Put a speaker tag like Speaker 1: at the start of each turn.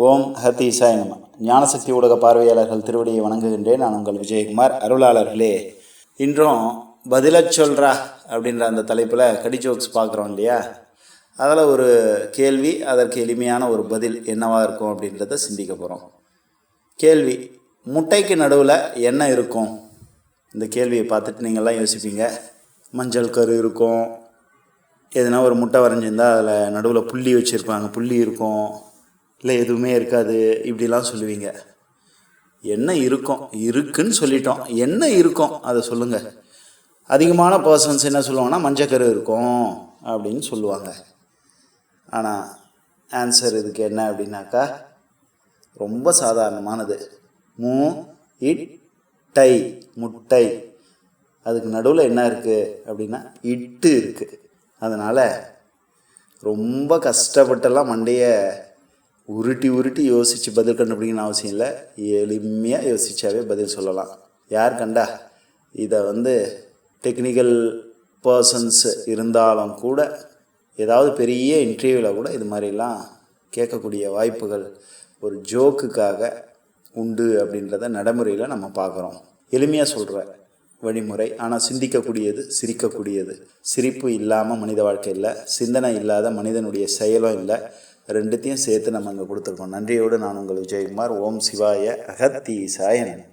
Speaker 1: ஓம் ஹத்தி சாய் நம. ஞானசக்தி ஊடக பார்வையாளர்கள் திருவடியை வணங்குகின்றேன். நான் உங்கள் விஜயகுமார். அருளாளர்களே இன்றும் பதில சொல்கிறா அப்படின்ற அந்த தலைப்பில் கடி ஜோக்ஸ் பார்க்குறோம் இல்லையா? அதில் ஒரு கேள்வி அதற்கு எளிமையான ஒரு பதில் என்னவாக இருக்கும் அப்படின்றத சிந்திக்க போகிறோம். கேள்வி முட்டைக்கு நடுவில் என்ன இருக்கும்? இந்த கேள்வியை பார்த்துட்டு நீங்கள்லாம் யோசிப்பீங்க. மஞ்சள் கரு இருக்கும். எதுனா ஒரு முட்டை வரைஞ்சிருந்தால் அதில் நடுவில் புள்ளி வச்சுருப்பாங்க. புள்ளி இருக்கும். இல்லை எதுவுமே இருக்காது இப்படிலாம் சொல்லுவீங்க. என்ன இருக்கும்? இருக்குன்னு சொல்லிட்டோம். என்ன இருக்கும்? அதை சொல்லுங்கள் அதிகமான பர்சன்ஸ் என்ன சொல்லுவாங்கன்னா மஞ்சக்கரு இருக்கும் அப்படின்னு சொல்லுவாங்க. ஆனால் ஆன்சர் இதுக்கு என்ன அப்படின்னாக்கா ரொம்ப சாதாரணமானது. மூ இட் டை முட்டை. அதுக்கு நடுவில் என்ன இருக்குது அப்படின்னா இட்டு இருக்குது அதனால் ரொம்ப கஷ்டப்பட்டெல்லாம் மண்டையை உருட்டி உருட்டி யோசித்து பதில் கண்டுபிடிக்கணும்னு அவசியம் இல்லை. எளிமையாக யோசிச்சாவே பதில் சொல்லலாம். யார் கண்டா? இதை வந்து டெக்னிக்கல் பர்சன்ஸ் இருந்தாலும் கூட ஏதாவது பெரிய இன்டர்வியூவில் கூட இது மாதிரிலாம் கேட்கக்கூடிய வாய்ப்புகள் ஒரு ஜோக்குக்காக உண்டு அப்படின்றத நடைமுறையில் நம்ம பார்க்குறோம். எளிமையாக சொல்கிற வழிமுறை. ஆனால் சிந்திக்கக்கூடியது சிரிக்கக்கூடியது. சிரிப்பு இல்லாமல் மனித வாழ்க்கை இல்லை. சிந்தனை இல்லாத மனிதனுடைய செயலும் இல்லை. ரெண்டுத்தையும் சேர்த்து நம்ம இங்கே கொடுத்துருக்கோம். நன்றியோடு நான் உங்கள் விஜயகுமார். ஓம் சிவாய அகத்தீசாய சாயன்